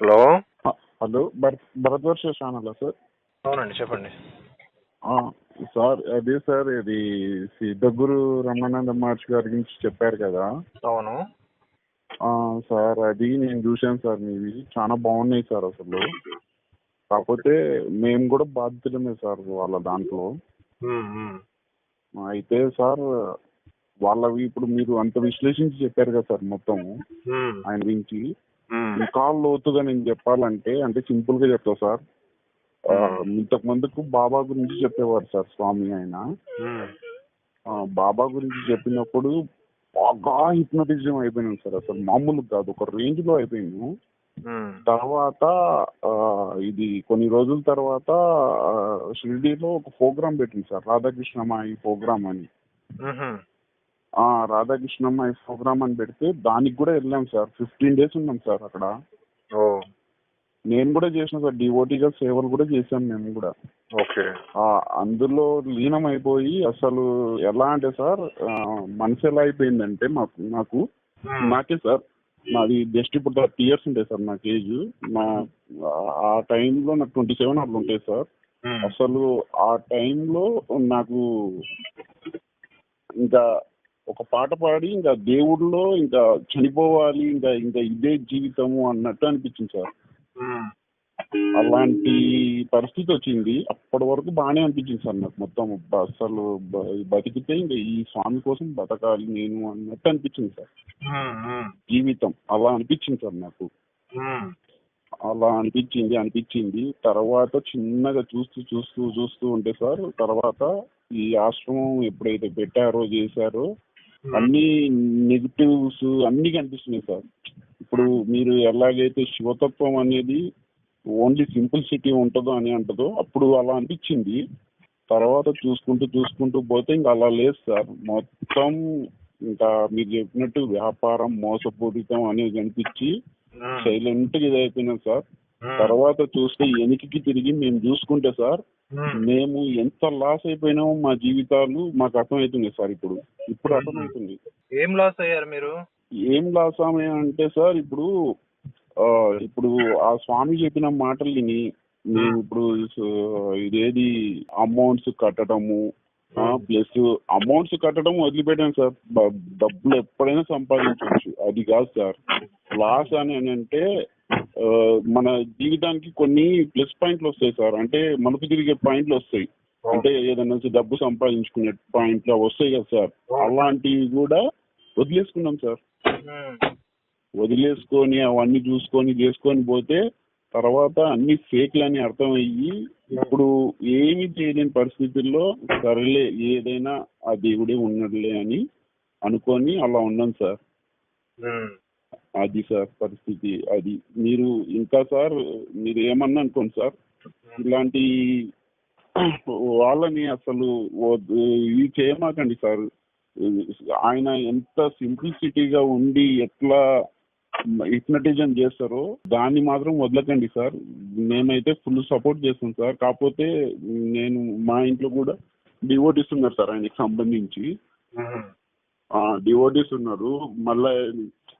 Hello? Hello Bharat భరద్వర్ష channel sir? అవునండి చెప్పండి. సార్ అదే సార్ ఇది శ్రీ దగ్గురు రమానంద మహర్షి గారి గురించి చెప్పారు కదా? అవును. సార్ అది నేను చూశాను సార్ మీవి. చాలా బాగున్నాయి సార్ అసలు. కాకపోతే మేము కూడా బాధితులమే సార్ వాళ్ళ దాంట్లో. అయితే సార్ వాళ్ళవి ఇప్పుడు మీరు అంత విశ్లేషించి చెప్పారు కదా సార్ మొత్తం ఆయన గురించి. ఇంకా లోతుగా నేను చెప్పాలంటే అంటే సింపుల్గా చెప్తా సార్. ఇంతకు ముందుకు బాబా గురించి చెప్పేవారు సార్ స్వామి ఆయన. బాబా గురించి చెప్పినప్పుడు బాగా హిప్నటిజం అయిపోయినాం సార్ అసలు. మామూలు కాదు ఒక రేంజ్లో అయిపోయాము ఉమ్, తర్వాత ఇది కొన్ని రోజుల తర్వాత షిరిడీలో ఒక ప్రోగ్రామ్ పెట్టింది సార్. రాధాకృష్ణమాయి ప్రోగ్రామ్ అని. రాధాకృష్ణమ్మాయి ప్రోగ్రామ్ అని పెడితే దానికి కూడా వెళ్ళాం సార్. ఫిఫ్టీన్ డేస్ ఉన్నాం సార్ అక్కడ. నేను కూడా చేసిన సార్. డివోటీగా సేవలు కూడా చేశాం మేము కూడా. ఓకే. అందులో లీనం అయిపోయి అసలు ఎలా అంటే సార్ మనసు ఎలా అయిపోయిందంటే మాకు నాకు నాకే సార్ నాది జస్ట్ ఇప్పుడు థర్టీ ఇయర్స్ ఉంటాయి సార్ నాకు ఏజ్. నా ఆ టైంలో నాకు ట్వంటీ సెవెన్ అట్లా ఉంటాయి సార్. అసలు ఆ టైంలో నాకు ఇంకా ఒక పాట పాడి ఇంకా దేవుడిలో ఇంకా చనిపోవాలి ఇంకా ఇంకా ఇదే జీవితము అన్నట్టు అనిపించింది సార్. అలాంటి పరిస్థితి వచ్చింది. అప్పటి వరకు బాగానే అనిపించింది సార్ నాకు. మొత్తం అసలు బతికితే ఇంకా ఈ స్వామి కోసం బతకాలి నేను అన్నట్టు అనిపించింది సార్. జీవితం అలా అనిపించింది సార్ నాకు. అలా అనిపించింది అనిపించింది. తర్వాత చిన్నగా చూస్తూ చూస్తూ చూస్తూ ఉంటే సార్ తర్వాత ఈ ఆశ్రమం ఎప్పుడైతే పెట్టారో చేశారో అన్ని నెగిటివ్స్ అన్ని కనిపిస్తున్నాయి సార్. ఇప్పుడు మీరు ఎలాగైతే శివతత్వం అనేది ఓన్లీ సింపుల్ సిటీ ఉంటుందో అని అంటదో అప్పుడు అలా అనిపించింది. తర్వాత చూసుకుంటూ చూసుకుంటూ పోతే ఇంకా అలా లేదు సార్. మొత్తం ఇంకా మీరు చెప్పినట్టు వ్యాపారం మోసపూరితం అనేది కనిపించి సైలెంట్గా ఇదైపోయినాం సార్. తర్వాత చూస్తే వెనక్కి తిరిగి మేము చూసుకుంటే సార్ మేము ఎంత లాస్ అయిపోయినామో మా జీవితాలు మాకు అర్థమవుతుంది సార్ ఇప్పుడు. ఇప్పుడు అర్థమవుతుంది. ఏం లాస్ అయ్యారు మీరు? ఏం లాస్ అంటే సార్ ఇప్పుడు ఆ, ఇప్పుడు ఆ స్వామి చెప్పిన మాటలు విని మేము ఇప్పుడు ఇదేది అమౌంట్స్ కట్టడము ప్లస్ అమౌంట్స్ కట్టడం వదిలిపెట్టాను సార్. డబ్బులు ఎప్పుడైనా సంపాదించవచ్చు. అది కాదు సార్. లాస్ అని అంటే మన జీవితానికి కొన్ని ప్లస్ పాయింట్లు వస్తాయి సార్. అంటే మనకు తిరిగే పాయింట్లు వస్తాయి. అంటే ఏదైనా డబ్బు సంపాదించుకునే పాయింట్లు వస్తాయి కదా సార్. అలాంటివి కూడా వదిలేసుకున్నాం సార్. వదిలేసుకొని అవన్నీ చూసుకొని చేసుకొని పోతే తర్వాత అన్ని ఫేక్లని అర్థమయ్యి ఇప్పుడు ఏమి చేయలేని పరిస్థితుల్లో సరేలే ఏదైనా ఆ దేవుడే ఉన్నట్లే అని అనుకొని అలా ఉన్నాం సార్. అది సార్ పరిస్థితి అది. మీరు ఇంకా సార్ మీరు ఏమన్నా అనుకోండి సార్ ఇలాంటి వాళ్ళని అసలు ఇది చేయమాకండి సార్. ఆయన ఎంత సింప్లిసిటీగా ఉండి ఎట్లా హిప్నటిజం చేస్తారో దాన్ని మాత్రం వదలకండి సార్. మేమైతే ఫుల్ సపోర్ట్ చేస్తాం సార్. కాకపోతే నేను మా ఇంట్లో కూడా డివోట్ ఇస్తున్నారు సార్ ఆయనకి సంబంధించి. డివోటీస్ ఉన్నారు. మళ్ళా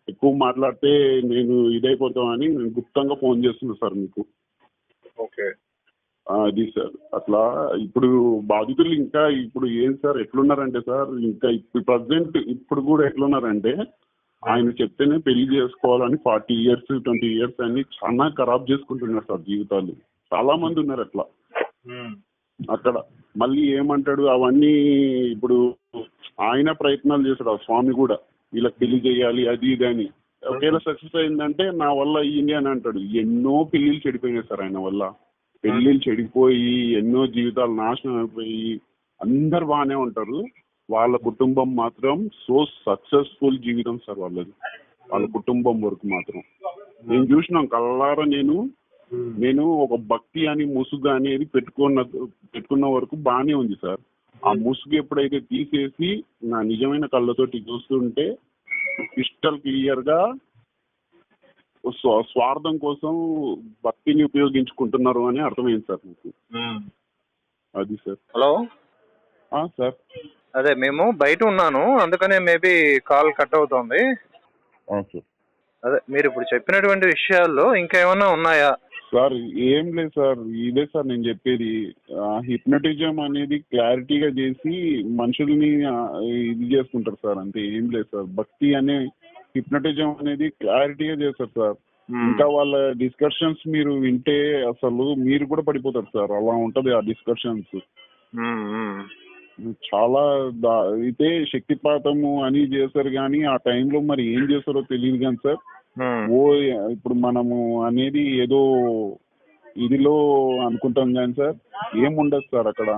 ఎక్కువ మాట్లాడితే నేను ఇదైపోతామని నేను గుప్తంగా ఫోన్ చేస్తున్నా సార్ మీకు. ఓకే. అది సార్. అట్లా ఇప్పుడు బాధితులు ఇంకా ఇప్పుడు ఏం సార్ ఎట్లున్నారంటే సార్ ఇంకా ఇప్పుడు ప్రజెంట్ ఇప్పుడు కూడా ఎట్లున్నారంటే ఆయన చెప్తేనే పెళ్ళి చేసుకోవాలని ఫార్టీ ఇయర్స్ ట్వంటీ ఇయర్స్ అని చాలా ఖరాబ్ చేసుకుంటున్నారు సార్ జీవితాలు. చాలా మంది ఉన్నారు అట్లా. అక్కడ మళ్ళీ ఏమంటాడు అవన్నీ ఇప్పుడు ఆయన ప్రయత్నాలు చేశాడు ఆ స్వామి కూడా. వీళ్ళకి పెళ్ళి చేయాలి అది ఇది అని. ఒకవేళ సక్సెస్ అయిందంటే నా వల్ల అయ్యింది అని అంటాడు. ఎన్నో పెళ్ళిళ్ళు చెడిపోయినాయి సార్ ఆయన వల్ల. పెళ్ళిళ్ళు చెడిపోయి ఎన్నో జీవితాలు నాశనం అయిపోయి అందరు బాగానే ఉంటారు. వాళ్ళ కుటుంబం మాత్రం సో సక్సెస్ఫుల్ జీవితం సార్ వాళ్ళది. వాళ్ళ కుటుంబం వరకు మాత్రం. నేను చూసినాం కల్లారా నేను. నేను ఒక భక్తి అని ముసుగు అనేది పెట్టుకున్న పెట్టుకున్న వరకు బాగానే ఉంది సార్. ఆ ముసుగు ఎప్పుడైతే తీసేసి నా నిజమైన కళ్ళతోటి చూస్తుంటే క్రిస్టల్ క్లియర్గా స్వ- స్వార్థం కోసం భక్తిని ఉపయోగించుకుంటున్నారు అని అర్థమైంది సార్ నాకు. ఉమ్. అది సార్. హలో? ఆ, సార్. అదే మేము బయట ఉన్నాను. అందుకనే మేబీ కాల్ కట్ అవుతోంది. అదే మీరు ఇప్పుడు చెప్పినటువంటి విషయాల్లో ఇంకా ఏమన్నా ఉన్నాయా? సార్ ఏం లేదు సార్. ఇదే సార్ నేను చెప్పేది. హిప్నటిజం అనేది క్లారిటీగా చేసి మనుషుల్ని ఇది చేసుకుంటారు సార్. అంతే ఏం లేదు సార్. భక్తి అనే హిప్నటిజం అనేది క్లారిటీగా చేస్తారు సార్. ఇంకా వాళ్ళ డిస్కషన్స్ మీరు వింటే అసలు మీరు కూడా పడిపోతారు సార్. అలా ఉంటది ఆ డిస్కషన్స్ ఉమ్, ఉమ్. చాలా అయితే శక్తిపాతము అని చేస్తారు కానీ ఆ టైంలో మరి ఏం చేస్తారో తెలియదు కానీ సార్. ఓ ఇప్పుడు మనము అనేది ఏదో ఇదిలో అనుకుంటాం కానీ సార్ ఏముండదు సార్ అక్కడ.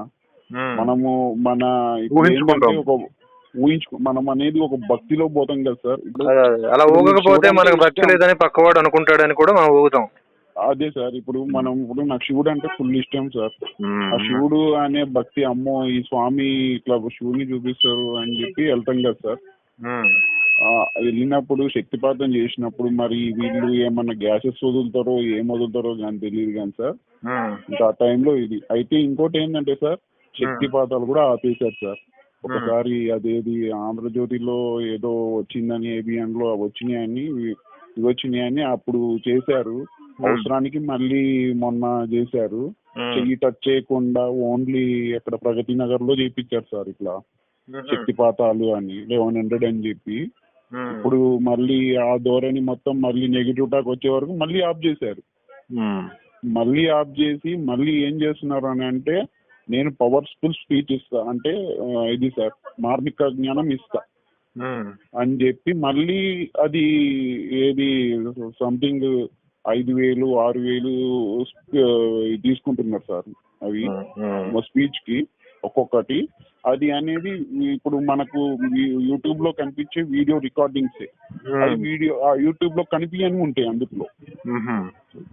మనము మన ఒక ఊహించుకో మనం అనేది ఒక భక్తిలో పోతాం కదా సార్. అలా ఊగకపోతే మనకు భక్తి లేదని పక్కవాడు అనుకుంటాడని కూడా మనం ఊగుతాం. అదే సార్ ఇప్పుడు మనం ఇప్పుడు నాకు శివుడు అంటే ఫుల్ ఇష్టం సార్. ఆ శివుడు అనే భక్తి అమ్మో ఈ స్వామి ఇట్లా శివుని చూపిస్తారు అని చెప్పి వెళ్తాం కదా సార్. వెళ్ళినప్పుడు శక్తిపాతం చేసినప్పుడు మరి వీళ్ళు ఏమన్నా గ్యాసెస్ వదులుతారో ఏం వదులుతారో కానీ తెలియదు కానీ సార్. ఇంకా ఆ టైంలో ఇది అయితే ఇంకోటి ఏంటంటే సార్ శక్తిపాతాలు కూడా ఆపేశారు సార్ ఒకసారి అదేది ఆంధ్రజ్యోతిలో ఏదో వచ్చిందని ఏబిఎన్లో వచ్చినాయని ఇవి వచ్చినాయని అప్పుడు చేశారు అవసరానికి మళ్ళీ మొన్న చేశారు. చెయ్యి టచ్ చేయకుండా ఓన్లీ అక్కడ ప్రగతి నగర్లో చేయించారు సార్ ఇట్లా. శక్తిపాతాలు అని లెవెన్ హండ్రెడ్ అని చెప్పి. ఇప్పుడు మళ్ళీ ఆ ధోరణి మొత్తం మళ్ళీ నెగిటివ్ టాక్ వచ్చే వరకు మళ్ళీ ఆఫ్ చేశారు ఉమ్. మళ్ళీ ఆఫ్ చేసి మళ్ళీ ఏం చేస్తున్నారు అని అంటే నేను పవర్ఫుల్ స్పీచ్ ఇస్తా అంటే ఇది సార్ మార్మిక జ్ఞానం ఇస్తా ఉమ్. అని చెప్పి మళ్ళీ అది ఏది సంథింగ్ ఐదు వేలు ఆరు వేలు తీసుకుంటున్నారు సార్ అవి ఉమ్. స్పీచ్కి ఒక్కొక్కటి అది అనేది ఇప్పుడు మనకు యూట్యూబ్లో కనిపించే వీడియో రికార్డింగ్స్. అది వీడియో యూట్యూబ్లో కనిపించని ఉంటాయి అందులో.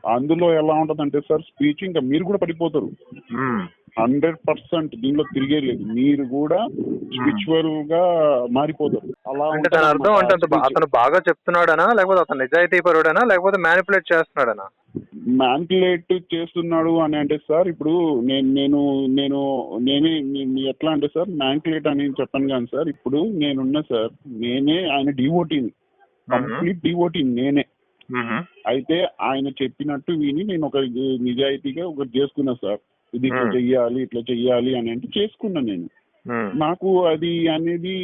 అందులో ఎలా ఉంటదంటే సార్ స్పీచ్ ఇంకా మీరు కూడా పడిపోతారు. ఉమ్. హండ్రెడ్ పర్సెంట్ దీనిలో తిరిగే లేదు. మీరు కూడా స్పిరిచువల్గా మారిపోతారు. అలా అంటే దాని అర్థం అంటే అతను బాగా చెప్తున్నాడనా? లేకపోతే అతను నిజాయితీ పరుడనా లేకపోతే మ్యానిపులేట్ చేస్తున్నాడనా? మ్యాన్కులేట్ చేస్తున్నాడు అని అంటే సార్ ఇప్పుడు నేను నేను నేను నేనే నేను ఎట్లా అంటే సార్ మ్యాన్కులేట్ అని చెప్పను కానీ సార్ ఇప్పుడు నేనున్నా సార్ నేనే ఆయన డివోటీని కంప్లీట్ డివోటీని నేనే. అయితే ఆయన చెప్పినట్టు విని నేను ఒక నిజాయితీగా ఒకటి చేసుకున్నా సార్ ఇది ఇట్లా. చెయ్యాలి ఇట్లా చెయ్యాలి అని అంటే చేసుకున్నా నేను. నాకు అది అనేది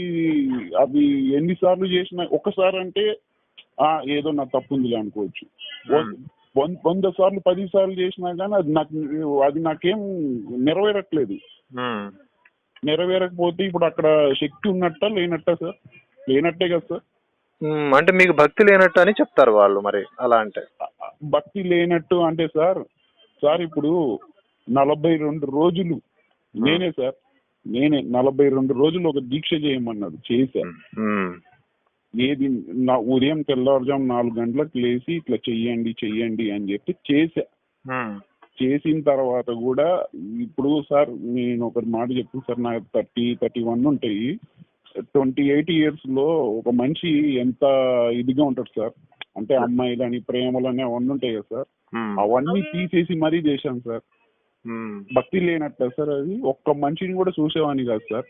అవి ఎన్నిసార్లు చేసినా ఒకసారి అంటే ఆ ఏదో నా తప్పు ఉందిలే అనుకోవచ్చు వంద సార్లు పది సార్లు చేసినా కానీ అది నాకు అది నాకేం నెరవేరట్లేదు. నెరవేరకపోతే ఇప్పుడు అక్కడ శక్తి ఉన్నట్ట లేనట్ట సార్ లేనట్టే కదా సార్. అంటే మీకు భక్తి లేనట్టు అని చెప్తారు వాళ్ళు మరి అలా అంటే భక్తి లేనట్టు అంటే సార్ సార్ ఇప్పుడు నలభై రెండు రోజులు నేనే సార్ నేనే నలభై రెండు రోజులు ఒక దీక్ష చేయమన్నాడు చేశా ఉమ్. ఏది నా ఉదయం తెల్లవారుజాము నాలుగు గంటలకు లేచి ఇట్లా చెయ్యండి చెయ్యండి అని చెప్పి చేశా. చేసిన తర్వాత కూడా ఇప్పుడు సార్ నేను ఒక మాట చెప్తాను సార్ నాకు థర్టీ థర్టీ వన్ ఉంటాయి. ట్వంటీ ఎయిట్ ఇయర్స్లో ఒక మనిషి ఎంత ఇదిగా ఉంటాడు సార్? అంటే అమ్మాయిలని ప్రేమలని అవన్నీ ఉంటాయి కదా సార్. అవన్నీ తీసేసి మరీ చేశాను సార్. భక్తి లేనట్ట సార్ అది? ఒక్క మనిషిని కూడా చూసేవాని కాదు సార్.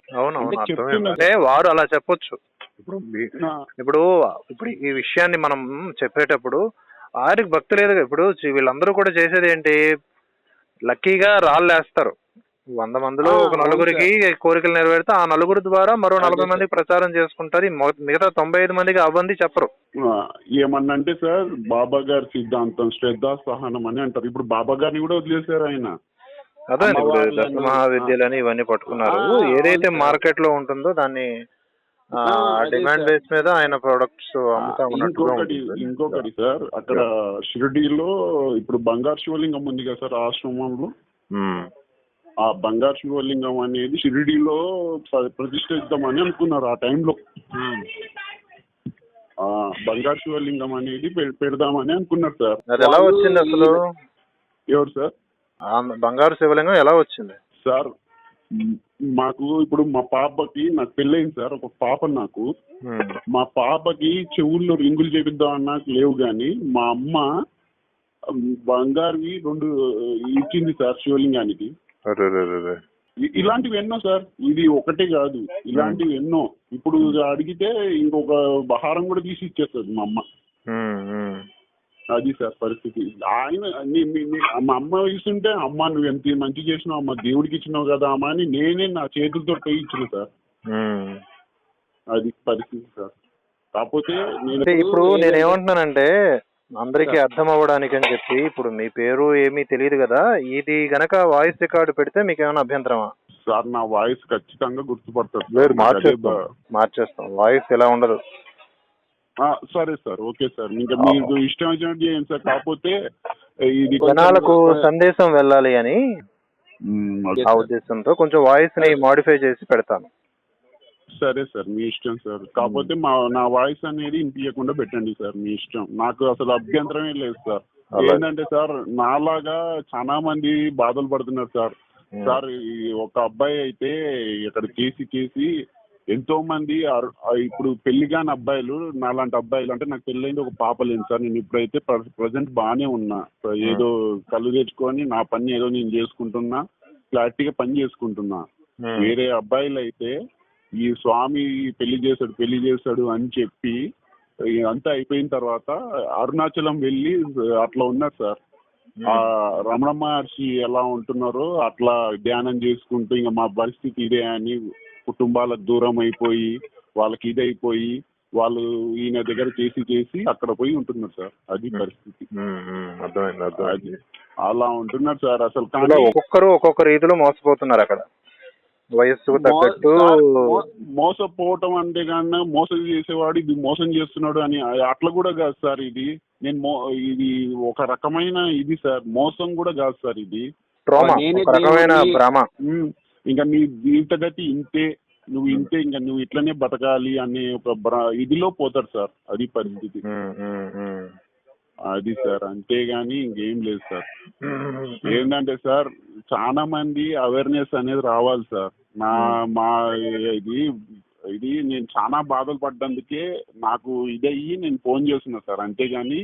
అంటే వారు అలా చెప్పొచ్చు. ఇప్పుడు ఇప్పుడు ఇప్పుడు ఈ విషయాన్ని మనం చెప్పేటప్పుడు వారికి భక్తి లేదు కదా. ఇప్పుడు వీళ్ళందరూ కూడా చేసేది ఏంటి? లక్కీగా రాళ్ళు వేస్తారు వంద మందిలో ఒక నలుగురికి కోరికలు నెరవేరితే ఆ నలుగురు ద్వారా మరో నలభై. మందికి ప్రచారం చేసుకుంటారు. మిగతా తొంభై ఐదు మందికి అవ్వంది చెప్పరు. ఏమన్నంటే సార్ బాబా గారి సిద్ధాంతం శ్రద్ధ సహనం అని అంటారు. ఇప్పుడు బాబా గారిని కూడా వదిలేశారు ఆయన. అదే ఇప్పుడు మహావిద్యలని ఇవన్నీ పట్టుకున్నారు. ఏదైతే. మార్కెట్లో ఉంటుందో దాన్ని డిమాండ్. బేస్ మీద ఆయన ప్రొడక్ట్స్ ఇంకొకటి ఇంకొకటి సార్ అక్కడ షిరిడీలో ఇప్పుడు బంగారు శివలింగం ఉంది కదా సార్ ఆశ్రమంలో. ఉమ్. ఆ బంగారు శివలింగం అనేది షిరిడీలో ప్ర- ప్రతిష్ఠిద్దామని అనుకున్నారు ఆ టైంలో. ఆ బంగారు శివలింగం అనేది పెడదామని అనుకున్నారు సార్. అది ఎలా వచ్చింది అసలు? ఎవరు సార్? బంగారు శివలింగం ఎలా వచ్చింది? సార్ మాకు ఇప్పుడు మా పాపకి నాకు పెళ్ళయింది సార్ ఒక పాప నాకు. ఉమ్. మా పాపకి చెవుల్లో రింగులు చేపిద్దామన్నా లేవు కానీ మా అమ్మ బంగారువి రెండు ఇచ్చింది సార్ శివలింగానికి. ఇలాంటివి ఎన్నో సార్ ఇది ఒకటే కాదు. ఇలాంటివి ఎన్నో. ఇప్పుడు అడిగితే ఇంకొక బహారం కూడా తీసి ఇచ్చేస్తుంది మా అమ్మ. ఉమ్, ఉమ్. అది సార్ పరిస్థితి. ఆయన మా అమ్మ ఇస్తుంటే అమ్మ నువ్వు ఎంత మంచి చేసినావు అమ్మ దేవుడికి ఇచ్చినావు కదా అమ్మ అని నేనే నా చేతులతో ఇచ్చిన సార్. అది పరిస్థితి సార్. కాకపోతే నేను ఇప్పుడు నేను ఏమంటున్నానంటే అందరికీ అర్థం అవ్వడానికి అని చెప్పి ఇప్పుడు మీ పేరు ఏమీ తెలియదు కదా ఇది గనక వాయిస్ రికార్డు పెడితే మీకు ఏమైనా అభ్యంతరమా? సార్ నా వాయిస్ ఖచ్చితంగా గుర్తుపడతారు అదే మార్చేస్తాం. వాయిస్ ఎలా ఉండదు. సరే సార్. Okay sir. ఇంకా మీకు ఇష్టం వచ్చినట్టు చేయండి సార్. కాకపోతే ఇది జనాలకు సందేశం వెళ్ళాలి అని ఆ ఉద్దేశంతో కొంచెం వాయిస్ని మాడిఫై చేసి పెడతాను. సరే సార్. మీ ఇష్టం సార్. కాకపోతే మా నా వాయిస్ అనేది వినిపించకుండా పెట్టండి సార్. మీ ఇష్టం. నాకు అసలు అభ్యంతరమే లేదు సార్. ఏంటంటే సార్ నాలాగా చాలా మంది బాధలు పడుతున్నారు సార్. సార్ ఒక అబ్బాయి అయితే ఇక్కడ కేసి కేసి ఎంతో మంది ఇప్పుడు పెళ్ళి కాని అబ్బాయిలు నాలాంటి అబ్బాయిలు అంటే నాకు పెళ్ళైంది ఒక పాప లేదు సార్. నేను ఇప్పుడైతే ప్రజెంట్ బాగానే ఉన్నా. ఏదో కళ్ళు తెచ్చుకొని నా పని ఏదో నేను చేసుకుంటున్నా క్లారిటీగా పని చేసుకుంటున్నా. ఉమ్. వేరే అబ్బాయిలు అయితే ఈ స్వామి పెళ్ళి చేశాడు పెళ్ళి చేశాడు అని చెప్పి అంతా అయిపోయిన తర్వాత అరుణాచలం వెళ్ళి అట్లా ఉన్నారు సార్. ఆ రమణ మహర్షి ఎలా ఉంటున్నారో అట్లా ధ్యానం చేసుకుంటూ ఇంకా మా పరిస్థితి ఇదే అని కుటుంబాలకు దూరం అయిపోయి వాళ్ళకి ఇదైపోయి వాళ్ళు ఈయన దగ్గర చేసి చేసి అక్కడ పోయి ఉంటున్నారు సార్. అది పరిస్థితి. అర్థమైంది అలా ఉంటున్నారు సార్ అసలు కానీ ఒక్కొక్కరు ఒక్కొక్క రీతిలో మోసపోతున్నారు అక్కడ. తగ్గట్టు మో- మోసపోవటం అంటే కన్నా మోసం చేసేవాడు ఇది మోసం చేస్తున్నాడు అని అట్లా కూడా కాదు సార్ ఇది. నేను మో ఇది ఒక రకమైన ఇది సార్. మోసం కూడా కాదు సార్ ఇది. నేనే ఇంకా నీ జీవితగతి ఇంతే నువ్వు ఇంతే ఇంకా నువ్వు ఇట్లనే బతకాలి అనే ఒక ఇదిలో పోతారు సార్ అది పరిస్థితి. ఉమ్, ఉమ్. అది సార్ అంతేగాని ఇంకేం లేదు సార్. ఏంటంటే సార్ చాలా మంది అవేర్నెస్ అనేది రావాలి సార్. నా మా ఇది ఇది నేను చాలా బాధలు పడ్డందుకే నాకు ఇదయ్యి నేను ఫోన్ చేస్తున్నా సార్ అంతేగాని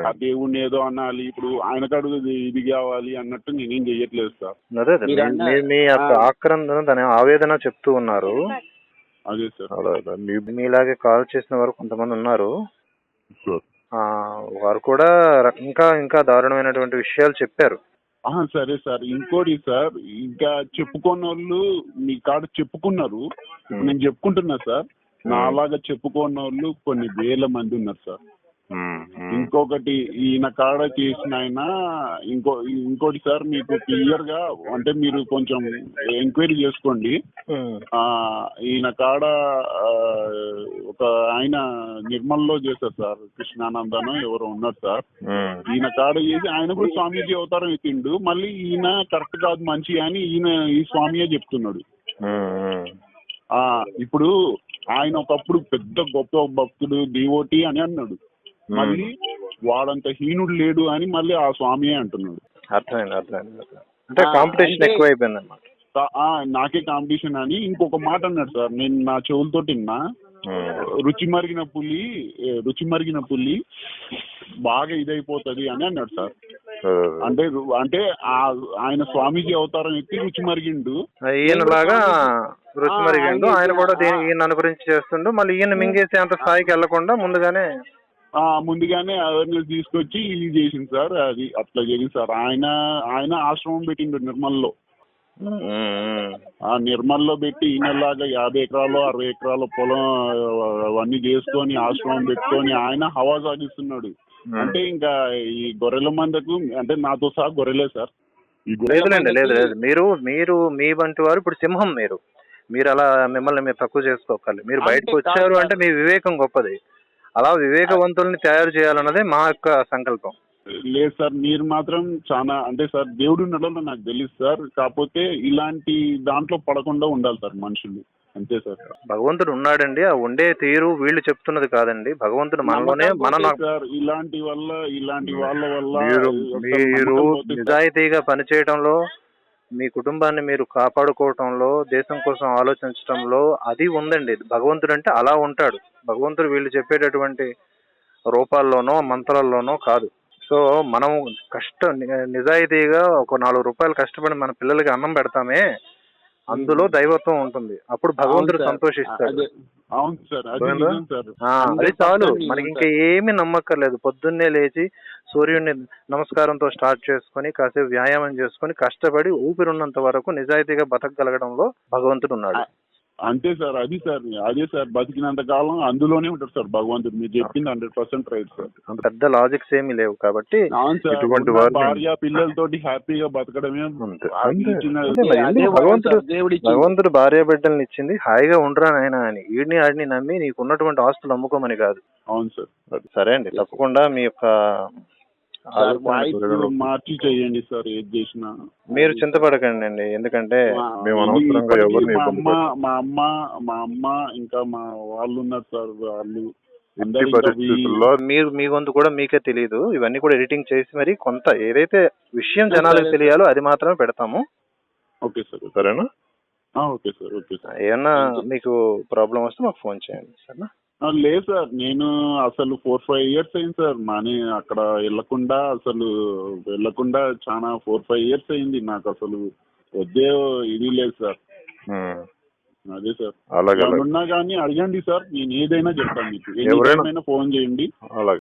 ఆ. దేవుణ్ణి ఏదో అనాలి ఇప్పుడు ఆయన కాడు ఇది కావాలి అన్నట్టు నేనేం చెయ్యట్లేదు సార్ అదే అదే. మీరు మీ- అన్న- మీ- మీ యొక్క ఆ. ఆక్రందన దాని ఆవేదన చెప్తూ ఉన్నారు అదే సార్ అలా అలా. మీ- మీలాగే కాల్ చేసిన వారు కొంతమంది ఉన్నారు సార్ ఆ, వారు కూడా ఇంకా ఇంకా దారుణమైనటువంటి విషయాలు చెప్పారు సరే సార్. ఇంకోటి సార్ ఇంకా చెప్పుకోని వాళ్ళు మీ కాడ చెప్పుకున్నారు. నేను చెప్పుకుంటున్నా సార్. నాలాగా చెప్పుకోని వాళ్ళు కొన్ని వేల మంది ఉన్నారు సార్. ఇంకొకటి ఈయన కాడ చేసిన ఆయన ఇంకో ఇంకోటి సార్ మీకు క్లియర్గా అంటే మీరు కొంచెం ఎంక్వైరీ చేసుకోండి. ఈయన కాడ ఒక ఆయన నిర్మల్లో చేశారు సార్ కృష్ణానందనో ఎవరో ఉన్నారు సార్. ఈయన కాడ చేసి ఆయన కూడా స్వామీజీ అవతారం ఎత్తిండు. మళ్ళీ ఈయన కరెక్ట్ కాదు మంచి అని ఈయన ఈ స్వామియే చెప్తున్నాడు. ఇప్పుడు ఆయన ఒకప్పుడు పెద్ద గొప్ప భక్తుడు డివోటి అని అన్నాడు. మళ్ళీ వాడంత హీనుడు లేడు అని మళ్ళీ ఆ స్వామియే అంటున్నాడు. అర్థమైంది అర్థమైంది అర్థమైంది. అంటే కాంపిటీషన్ ఆ, నాకే కాంపిటీషన్ అని ఇంకొక మాట అన్నాడు సార్. నేను నా చెవులతో విన్నా రుచి మరిగిన పులి రుచి మరిగిన పులి బాగా ఇదైపోతది అని అన్నాడు సార్. అంటే అంటే ఆ- ఆయన స్వామీజీ అవతారం ఎత్తి రుచి మరిగిండు. రుచి మరిగిండు. ఆయన కూడా ఈయన అనుగురించి చేస్తుండు. మళ్ళీ ఈయన మింగేసే అంత స్థాయికి వెళ్ళకుండా ముందుగానే ముందుగానే అవేర్నెస్ తీసుకొచ్చి ఇది చేసింది సార్. అది అట్లా జరిగింది సార్. ఆయన ఆయన ఆశ్రమం పెట్టిండు నిర్మల్లో. ఆ నిర్మల్లో పెట్టి ఈయనలాగా యాభై ఎకరాలు అరవై ఎకరాల పొలం అవన్నీ చేసుకొని ఆశ్రమం పెట్టుకొని ఆయన హవా సాగిస్తున్నాడు. అంటే ఇంకా ఈ గొర్రెల మందకు అంటే నాతో సహా గొర్రెలే సార్. ఈ గొర్రెల లేదులేండి లేదు లేదు. మీరు మీరు మీ వంటి వారు ఇప్పుడు సింహం మీరు. మీరు అలా మిమ్మల్ని మీరు తక్కువ చేసుకోవాలి మీరు బయటకు వచ్చారు అంటే మీ వివేకం గొప్పది. అలా వివేకవంతుల్ని తయారు చేయాలన్నదే మా యొక్క సంకల్పం. లేదు సార్ మీరు మాత్రం చాలా అంటే సార్ దేవుడు ఉండడంలో నాకు తెలియదు సార్. కాకపోతే ఇలాంటి దాంట్లో పడకుండా ఉండాలి సార్ మనుషులు. అంతే సార్. భగవంతుడు ఉన్నాడండి ఆ ఉండే తీరు వీళ్ళు చెప్తున్నది కాదండి. భగవంతుడు మనలోనే మన సార్ ఇలాంటి వల్ల ఇలాంటి వాళ్ళ వల్ల మీరు. నిజాయితీగా పనిచేయడంలో మీ కుటుంబాన్ని మీరు కాపాడుకోవటంలో దేశం కోసం ఆలోచించడంలో అది ఉందండి. భగవంతుడు అంటే అలా ఉంటాడు. భగవంతుడు వీళ్ళు చెప్పేటటువంటి రూపాల్లోనో మంత్రాల్లోనో కాదు. సో మనం కష్ట నిజాయితీగా ఒక నాలుగు రూపాయలు కష్టపడి మన పిల్లలకి అన్నం పెడతామే అందులో దైవత్వం ఉంటుంది. అప్పుడు భగవంతుడు. సంతోషిస్తాడు. అవును సార్ అది పోయిందా? నిజం సార్ ఆ, అది 100% చాలు మనకి. ఇంకా ఏమీ నమ్మక్కర్లేదు పొద్దున్నే లేచి సూర్యుడిని నమస్కారంతో స్టార్ట్ చేసుకొని కాసేపు వ్యాయామం చేసుకొని కష్టపడి ఊపిరున్నంత వరకు నిజాయితీగా బతకగలగడంలో భగవంతుడు ఉన్నాడు అంతే సార్ అది సార్ అదే సార్ బతికినంత కాలం అందులోనే ఉంటారు సార్ భగవంతుడు. మీరు చెప్పింది హండ్రెడ్ పర్సెంట్ రైట్ సార్. అంత పెద్ద లాజిక్స్ ఏమీ లేవు కాబట్టి భార్య పిల్లలతోటి హ్యాపీగా బతకడమే భగవంతుడు- భార్య బిడ్డల్ని ఇచ్చింది హాయిగా ఉండరా నాయన అని. ఈడిని ఆడిని నమ్మి నీకు ఉన్నటువంటి ఆస్తులు అమ్ముకోమని కాదు. అవును సార్. సరే అండి తప్పకుండా మీ యొక్క మార్చి చేయండి సార్ ఏది చేసినా. మీరు చింతపడకండి అండి ఎందుకంటే మా- మేము అనవసరంగా ఇప్పటికీ ఎవరిని మా ఇబ్బంది అమ్మ. మా అమ్మ మా అమ్మ ఇంకా మా వాళ్ళు ఉన్నారు సార్ వాళ్ళు. ఎట్టి అందరూ ఇంకా వీ- పరిస్థితుల్లో మీరు మీ గొంతు కూడా మీకే తెలియదు ఇవన్నీ కూడా ఎడిటింగ్ చేసి మరి కొంత ఏదైతే విషయం జనాలకు తెలియాలో అది మాత్రమే పెడతాము. ఓకే సార్ సరేనా? ఆ, ఓకే సార్ ఓకే సార్. ఏమన్నా మీకు ప్రాబ్లం వస్తే మాకు ఫోన్ చేయండి సరేనా? లేదు సార్ నేను అసలు ఫోర్ ఫైవ్ ఇయర్స్ అయింది సార్ మనీ అక్కడ వెళ్ళకుండా అసలు వెళ్ళకుండా చాలా ఫోర్ ఫైవ్ ఇయర్స్ అయింది నాకు అసలు వద్దే ఇది లేదు సార్. అదే సార్. అలాగే ఉన్నా కానీ అడగండి సార్ నేను ఏదైనా చెప్తాను మీకు. ఎవరైనా- ఫోన్ చేయండి. అలాగే.